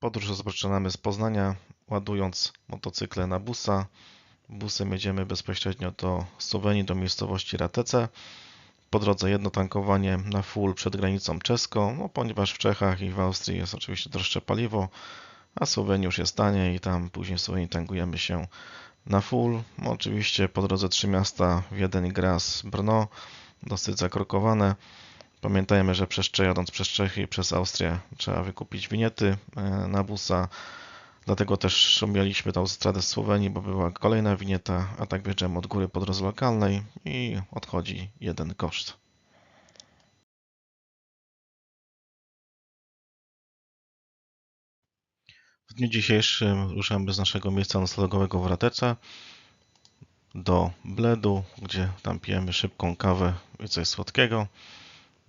Podróż rozpoczynamy z Poznania, ładując motocykle na busa. Busem jedziemy bezpośrednio do Słowenii, do miejscowości Ratece. Po drodze jedno tankowanie na full przed granicą czeską, no, ponieważ w Czechach i w Austrii jest oczywiście droższe paliwo, a Słowenii już jest taniej i tam później w Słowenii tankujemy się na full. Oczywiście po drodze trzy miasta, Wiedeń, Graz, Brno, dosyć zakrokowane. Pamiętajmy, że przez, jadąc przez Czechy i przez Austrię trzeba wykupić winiety e, na busa. Dlatego też omialiśmy tą autostradę z Słowenii, bo była kolejna winieta, a tak wjeżdżamy od góry po drodze lokalnej i odchodzi jeden koszt. W dniu dzisiejszym ruszamy z naszego miejsca noclegowego w Ratece do Bledu, gdzie tam pijemy szybką kawę i coś słodkiego.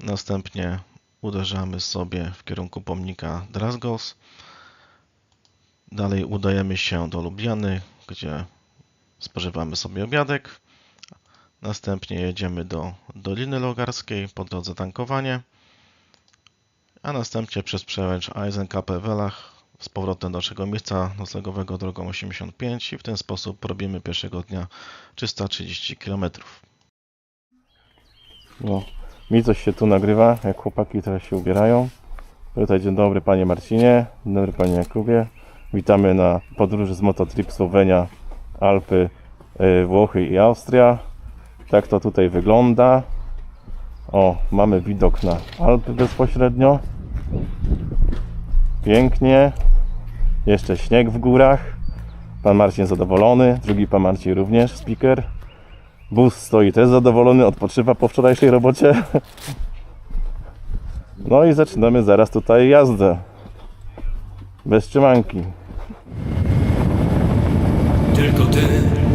Następnie uderzamy sobie w kierunku pomnika Drasgos. Dalej udajemy się do Lubliany, gdzie spożywamy sobie obiadek. Następnie jedziemy do Doliny Logarskiej, po drodze tankowanie. A następnie przez przełęcz Eisenkappe Welach z powrotem do naszego miejsca noclegowego drogą 85 i w ten sposób robimy pierwszego dnia 330 km. No, mi coś się tu nagrywa, jak chłopaki teraz się ubierają. Tutaj dzień dobry panie Marcinie, dzień dobry panie Jakubie. Witamy na podróży z Mototrip Słowenia, Alpy, y, Włochy i Austria. Tak to tutaj wygląda. O, mamy widok na Alpy bezpośrednio. Pięknie. Jeszcze śnieg w górach. Pan Marcin zadowolony, drugi pan Marcin również, speaker. Bus stoi też zadowolony, odpoczywa po wczorajszej robocie. No i zaczynamy zaraz tutaj jazdę. Bez trzymanki. Tylko ty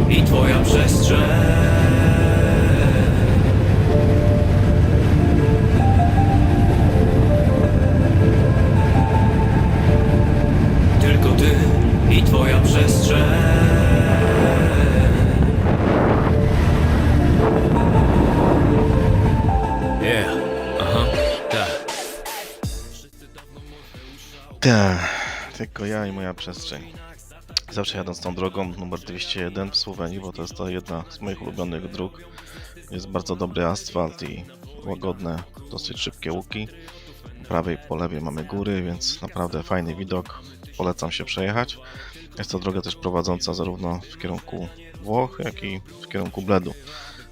i twoja przestrzeń Tylko ty i twoja przestrzeń Tak, tylko ja i moja przestrzeń. Zawsze jadąc tą drogą numer 201 w Słowenii, bo to jest to jedna z moich ulubionych dróg. Jest bardzo dobry asfalt i łagodne, dosyć szybkie łuki. Po prawej po lewej mamy góry, więc naprawdę fajny widok. Polecam się przejechać. Jest to droga też prowadząca zarówno w kierunku Włoch, jak i w kierunku Bledu.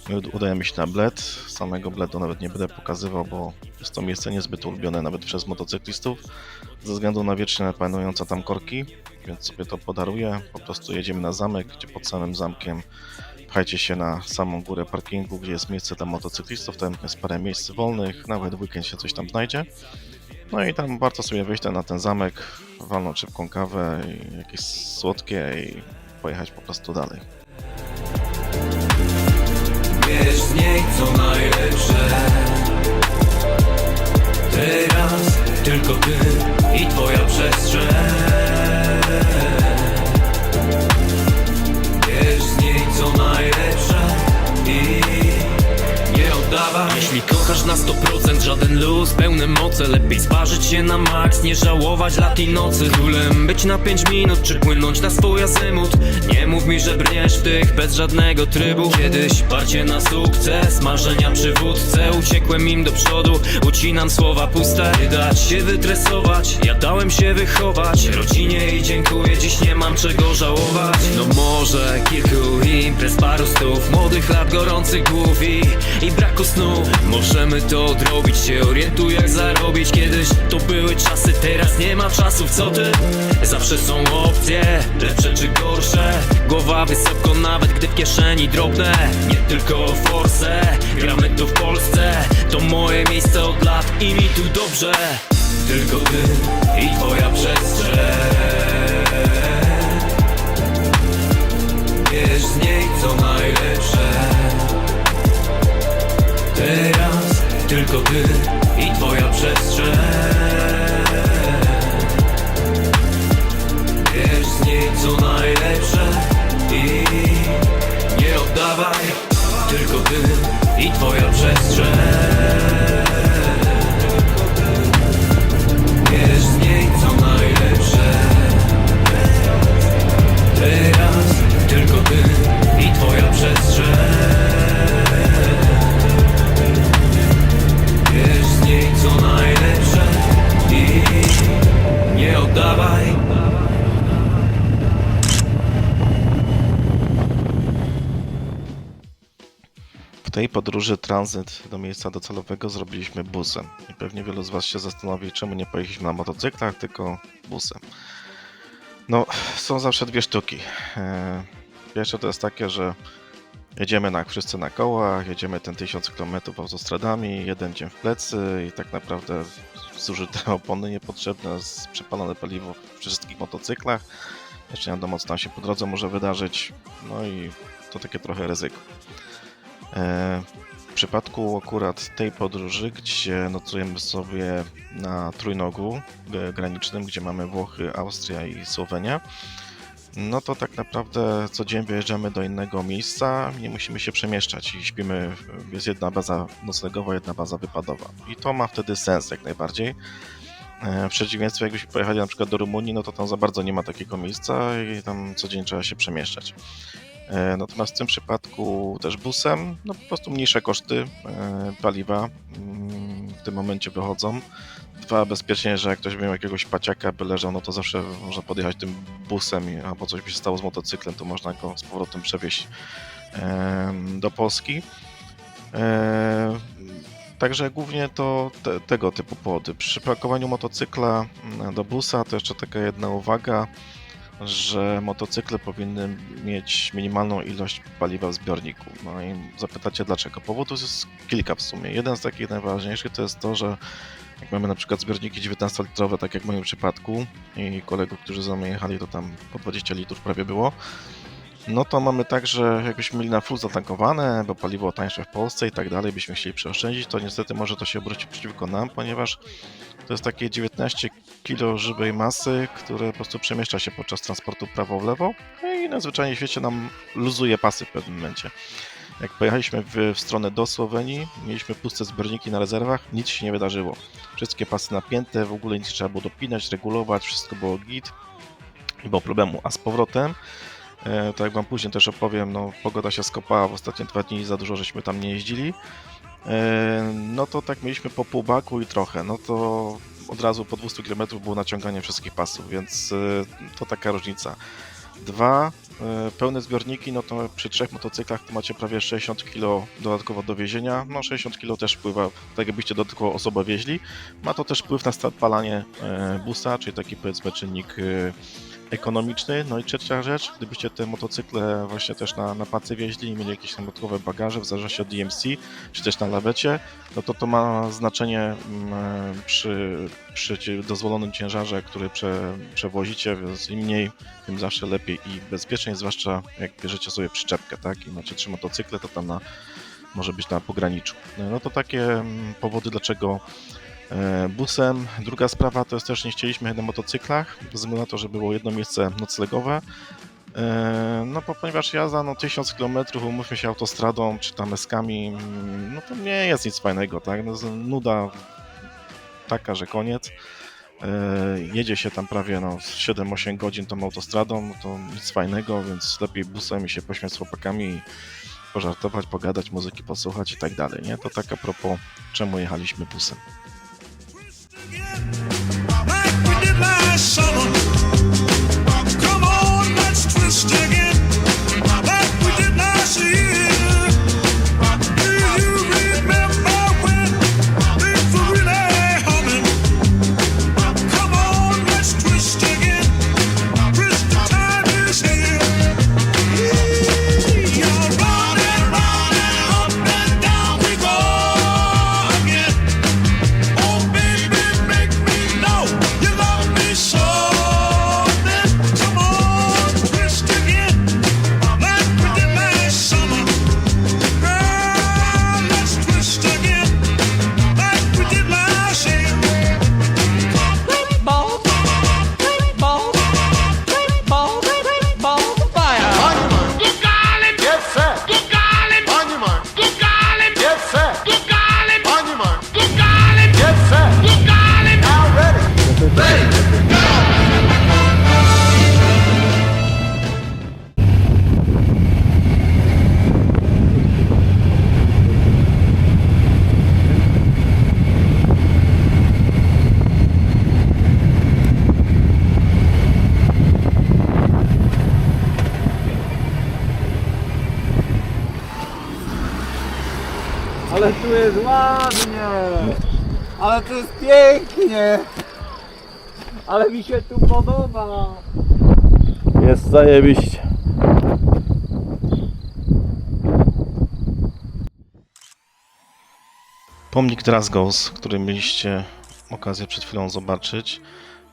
My udajemy się na Bled. Samego Bledu nawet nie będę pokazywał, bo jest to miejsce niezbyt ulubione nawet przez motocyklistów ze względu na wiecznie panujące tam korki, więc sobie to podaruję. Po prostu jedziemy na zamek, gdzie pod samym zamkiem pchajcie się na samą górę parkingu, gdzie jest miejsce dla motocyklistów, tam jest parę miejsc wolnych, nawet w weekend się coś tam znajdzie. No i tam warto sobie wyjść na ten zamek, walnąć szybką kawę jakieś słodkie i pojechać po prostu dalej. Tylko ty i twoja przestrzeń kochasz na 100% żaden luz, pełne moce Lepiej sparzyć się na maks, nie żałować lat i nocy. Królem być na 5 minut, czy płynąć na swój azymut? Nie mów mi, że brniesz w tych bez żadnego trybu. Kiedyś parcie na sukces, marzenia przywódcę Uciekłem im do przodu, ucinam słowa puste dać się wytresować, ja dałem się wychować Rodzinie i dziękuję, dziś nie mam czego żałować. No może kilku imprez, paru stów Młodych lat, gorących głów i, i braku snu. Możemy to odrobić, się orientuj jak zarobić. Kiedyś to były czasy, teraz nie ma czasów, co ty? Zawsze są opcje, lepsze czy gorsze. Głowa wysoko nawet gdy w kieszeni drobne Nie tylko force, gramy tu w Polsce. To moje miejsce od lat i mi tu dobrze. Tylko ty i twoja przestrzeń Wiesz z niej co najlepsze. Teraz tylko ty i twoja przestrzeń podróży tranzyt do miejsca docelowego zrobiliśmy busem. I pewnie wielu z Was się zastanowi, czemu nie pojechaliśmy na motocyklach, tylko busem. No, są zawsze dwie sztuki. E, Pierwsze to jest takie, że jedziemy na, wszyscy na kołach, jedziemy ten 1000 km autostradami, jeden dzień w plecy i tak naprawdę zużyte opony niepotrzebne, przepalone paliwo w wszystkich motocyklach. Jeszcze nie wiadomo, co tam się po drodze może wydarzyć. No i to takie trochę ryzyko. E, W przypadku akurat tej podróży, gdzie nocujemy sobie na trójnogu e, granicznym, gdzie mamy Włochy, Austria i Słowenia, no to tak naprawdę co dzień wyjeżdżamy do innego miejsca, nie musimy się przemieszczać i śpimy, jest jedna baza noclegowa, jedna baza wypadowa. I to ma wtedy sens jak najbardziej. E, W przeciwieństwie jakbyśmy pojechali na przykład do Rumunii, no to tam za bardzo nie ma takiego miejsca i tam co dzień trzeba się przemieszczać. E, Natomiast w tym przypadku też busem, no po prostu mniejsze koszty e, paliwa mm, w tym momencie wychodzą. Dwa, bezpiecznie, że jak ktoś miał jakiegoś paciaka, by leżał, no to zawsze można podjechać tym busem albo coś by się stało z motocyklem, to można go z powrotem przewieźć em, do Polski. E, Także głównie to te, tego typu powody. Przy pakowaniu motocykla mm, do busa to jeszcze taka jedna uwaga, że motocykle powinny mieć minimalną ilość paliwa w zbiorniku. No i zapytacie dlaczego? Powodów jest kilka w sumie. Jeden z takich najważniejszych to jest to, że jak mamy na przykład zbiorniki 19-litrowe, tak jak w moim przypadku i kolegów, którzy za jechali, to tam po 20 litrów prawie było, no to mamy tak, że jakbyśmy mieli na full zatankowane, bo paliwo tańsze w Polsce i tak dalej, byśmy chcieli przeoszczędzić, to niestety może to się obrócić przeciwko nam, ponieważ to jest takie 19 kg żywej masy, które po prostu przemieszcza się podczas transportu prawo w lewo no i na zwyczajnie świecie nam luzuje pasy w pewnym momencie. Jak pojechaliśmy w, w stronę do Słowenii, mieliśmy puste zbiorniki na rezerwach, nic się nie wydarzyło. Wszystkie pasy napięte, w ogóle nic trzeba było dopinać, regulować, wszystko było git, nie było problemu. A z powrotem E, To jak wam później też opowiem, no pogoda się skopała w ostatnie dwa dni, za dużo żeśmy tam nie jeździli. E, No to tak mieliśmy po pół baku i trochę, no to od razu po 200 km było naciąganie wszystkich pasów, więc e, to taka różnica. Dwa, e, pełne zbiorniki, no to przy trzech motocyklach to macie prawie 60 kg dodatkowo do wiezienia. No 60 kg też wpływa, tak jakbyście dodatkowo osobę wieźli. Ma to też wpływ na spalanie busa, czyli taki powiedzmy czynnik ekonomiczny. No i trzecia rzecz, gdybyście te motocykle właśnie też na, na pacy wieźli i mieli jakieś tam dodatkowe bagaże, w zależności od DMC, czy też na lawecie, no to to ma znaczenie mm, przy, przy dozwolonym ciężarze, który prze, przewozicie, więc im mniej, tym zawsze lepiej i bezpieczniej, zwłaszcza jak bierzecie sobie przyczepkę, tak, i macie trzy motocykle, to tam na, może być na pograniczu. No to takie mm, powody, dlaczego busem. Druga sprawa to jest też nie chcieliśmy na motocyklach, ze względu na to, że było jedno miejsce noclegowe. E, No bo ponieważ jazda no 1000 km, umówmy się autostradą czy tam eskami, mm, no to nie jest nic fajnego, tak? No, nuda taka, że koniec. E, Jedzie się tam prawie no, z 7-8 godzin tą autostradą, no to nic fajnego, więc lepiej busem i się pośmiać z chłopakami i pożartować, pogadać, muzyki posłuchać i tak dalej, nie? To tak a propos, czemu jechaliśmy busem. again. Ale tu jest ładnie! Ale tu jest pięknie! Ale mi się tu podoba! Jest zajebiście. Pomnik Drasgos, który mieliście okazję przed chwilą zobaczyć,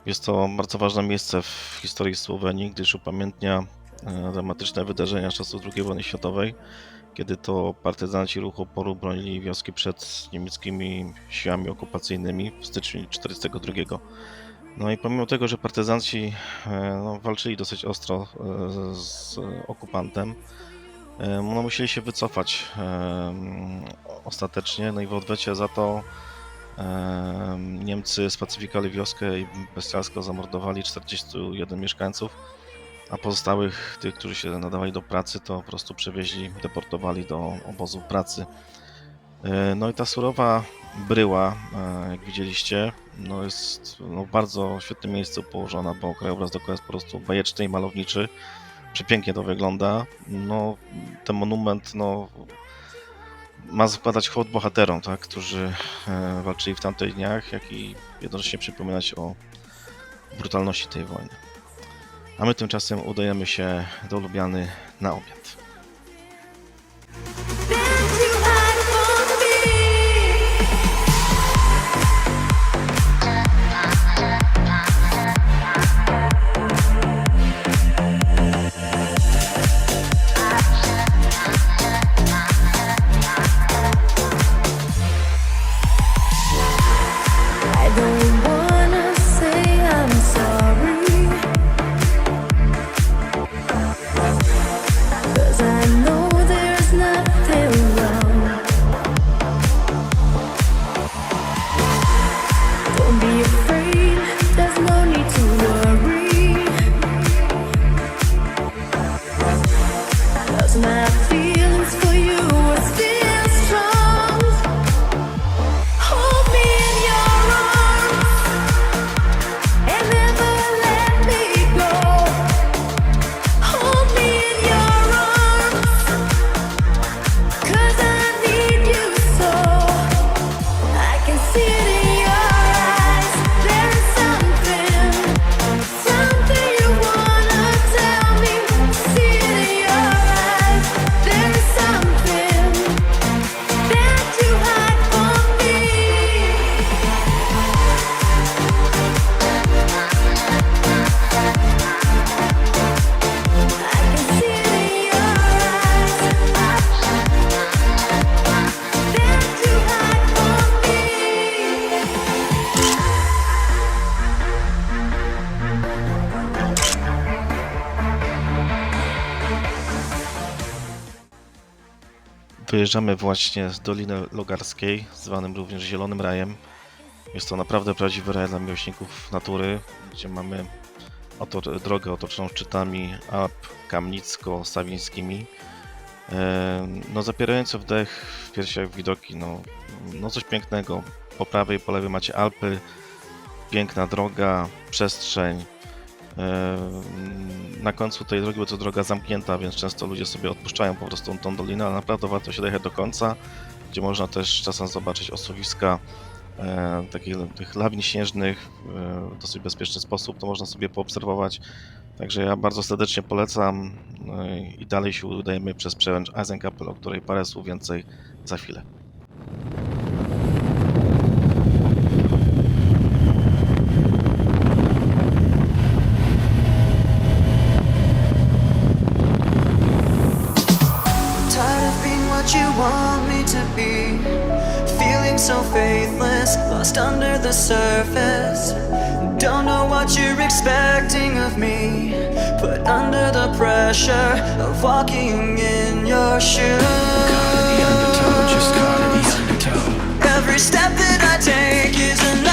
jest to bardzo ważne miejsce w historii Słowenii, gdyż upamiętnia e, dramatyczne wydarzenia z czasów II wojny światowej, kiedy to partyzanci ruchu oporu bronili wioski przed niemieckimi siłami okupacyjnymi w styczniu 1942. No i pomimo tego, że partyzanci e, no, walczyli dosyć ostro e, z okupantem, E, No, musieli się wycofać ostatecznie, no i w odwecie za to em, Niemcy spacyfikowali wioskę i bestialsko zamordowali 41 mieszkańców, a pozostałych, tych, którzy się nadawali do pracy, to po prostu przewieźli, deportowali do obozu pracy. E, No i ta surowa bryła, e, jak widzieliście, no jest no, w bardzo świetnym miejscu położona, bo krajobraz dookoła jest po prostu bajeczny i malowniczy przepięknie to wygląda. No, ten monument no, ma składać hołd bohaterom, tak, którzy e, walczyli w tamtych dniach, jak i jednocześnie przypominać o brutalności tej wojny. A my tymczasem udajemy się do Lubiany na obiad. Wyjeżdżamy właśnie z Doliny Logarskiej, zwanym również Zielonym Rajem. Jest to naprawdę prawdziwy raj dla miłośników natury, gdzie mamy oto, drogę otoczoną szczytami Alp Kamnicko-Sawińskimi. E, No zapierające wdech w piersiach widoki, no, no coś pięknego. Po prawej i po lewej macie Alpy, piękna droga, przestrzeń. Na końcu tej drogi była to droga zamknięta, więc często ludzie sobie odpuszczają po prostu tą dolinę, ale naprawdę warto się dojechać do końca, gdzie można też czasem zobaczyć osuwiska e, takich tych lawin śnieżnych e, w dosyć bezpieczny sposób, to można sobie poobserwować. Także ja bardzo serdecznie polecam no i dalej się udajemy przez przełęcz Eisenkapel, o której parę słów więcej za chwilę. What you want me to be. Feeling so faithless, lost under the surface. Don't know what you're expecting of me. Put under the pressure of walking in your shoes. Caught in the undertow, just caught in the undertow. Every step that I take is another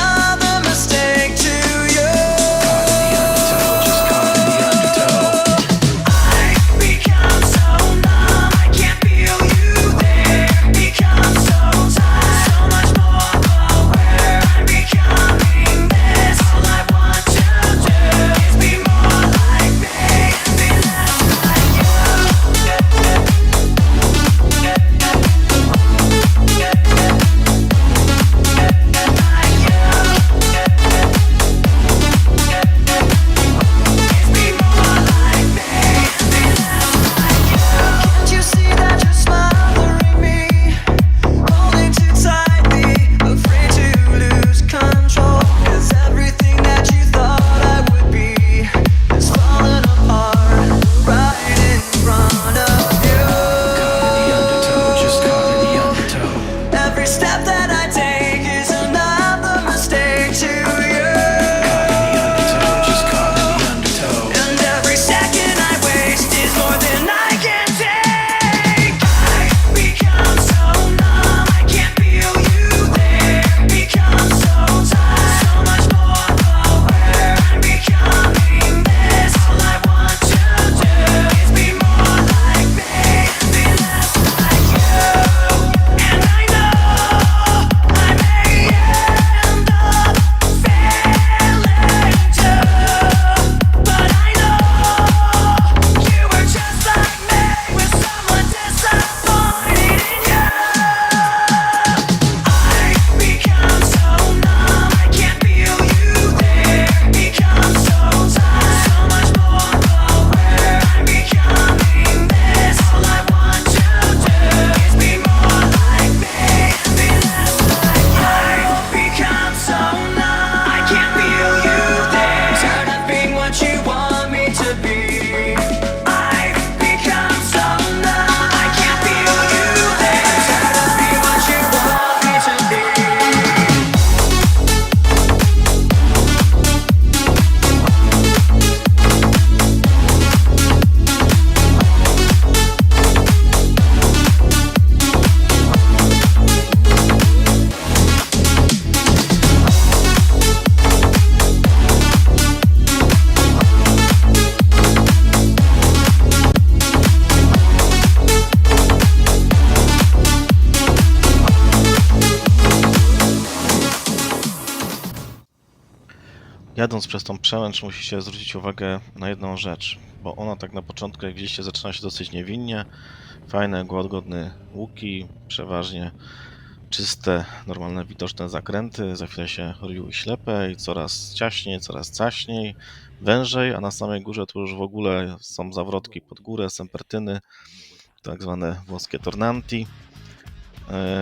Jadąc przez tą przełęcz musicie zwrócić uwagę na jedną rzecz, bo ona tak na początku, jak widzicie, zaczyna się dosyć niewinnie. Fajne, łagodne łuki, przeważnie czyste, normalne, widoczne zakręty. Za chwilę się robiły ślepe i coraz ciaśniej, coraz caśniej, wężej, a na samej górze to już w ogóle są zawrotki pod górę, sempertyny, tak zwane włoskie tornanti.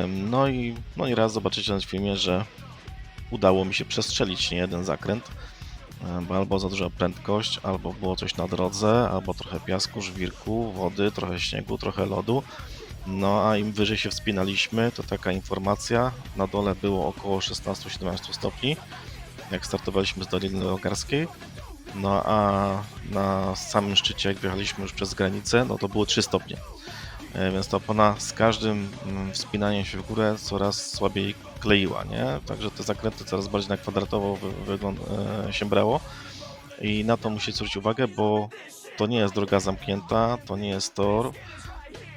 No i, no i raz zobaczycie na filmie, że udało mi się przestrzelić nie jeden zakręt, bo albo za duża prędkość, albo było coś na drodze, albo trochę piasku, żwirku, wody, trochę śniegu, trochę lodu. No a im wyżej się wspinaliśmy, to taka informacja, na dole było około 16-17 stopni, jak startowaliśmy z Doliny Logarskiej. No a na samym szczycie, jak wjechaliśmy już przez granicę, no to było 3 stopnie. E, Więc ta opona z każdym mm, wspinaniem się w górę coraz słabiej kleiła, nie? Także te zakręty coraz bardziej na kwadratowo e, się brało. I na to musicie zwrócić uwagę, bo to nie jest droga zamknięta, to nie jest tor.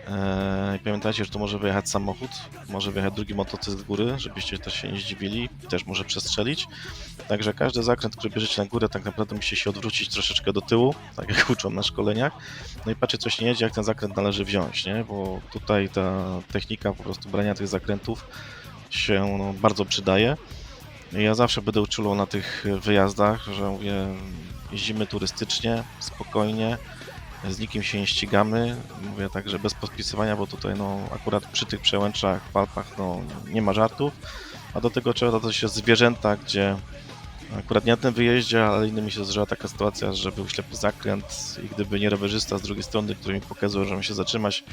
E, I pamiętajcie, że tu może wyjechać samochód, może wyjechać drugi motocykl z góry, żebyście też się nie zdziwili, też może przestrzelić. Także każdy zakręt, który bierzecie na górę, tak naprawdę musicie się odwrócić troszeczkę do tyłu, tak jak uczą na szkoleniach. No i patrzcie, coś nie jedzie, jak ten zakręt należy wziąć, nie? Bo tutaj ta technika po prostu brania tych zakrętów się no, bardzo przydaje. Ja zawsze będę uczulał na tych wyjazdach, że mówię, jeździmy turystycznie, spokojnie, z nikim się nie ścigamy. Mówię także bez podpisywania, bo tutaj no akurat przy tych przełęczach, w Alpach no nie ma żartów. A do tego trzeba dodać się zwierzęta, gdzie akurat nie na tym wyjeździe, ale innymi się zdarzyła taka sytuacja, że był ślepy zakręt i gdyby nie rowerzysta z drugiej strony, który mi pokazał, że mam się zatrzymać,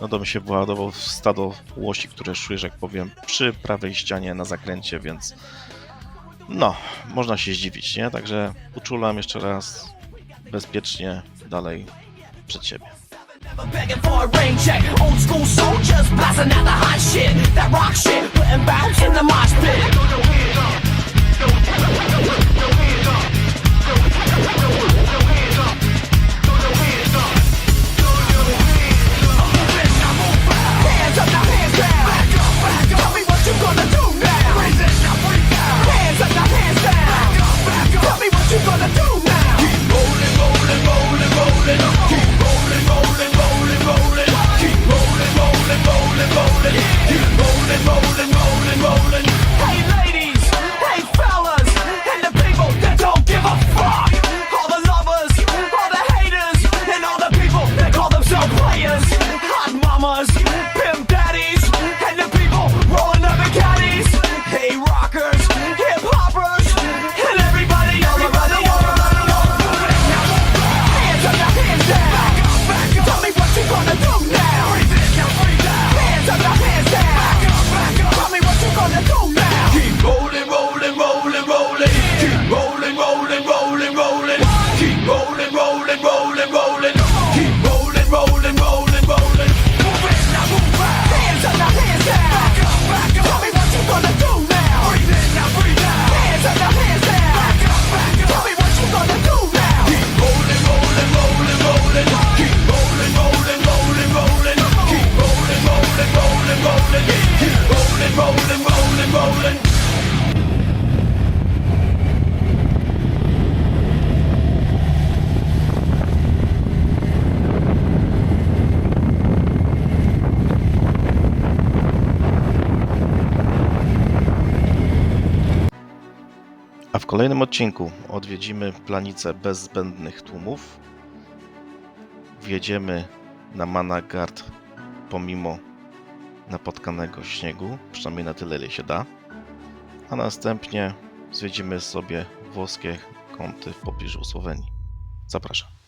no to bym się władował w stado łosi, które szły, że jak powiem, przy prawej ścianie na zakręcie, więc no, można się zdziwić, nie? Także uczulam jeszcze raz bezpiecznie dalej przed siebie. Kolejnym odcinku odwiedzimy planicę bez zbędnych tłumów. Wjedziemy na Managard pomimo napotkanego śniegu, przynajmniej na tyle, ile się da. A następnie zwiedzimy sobie włoskie kąty w pobliżu Słowenii. Zapraszam.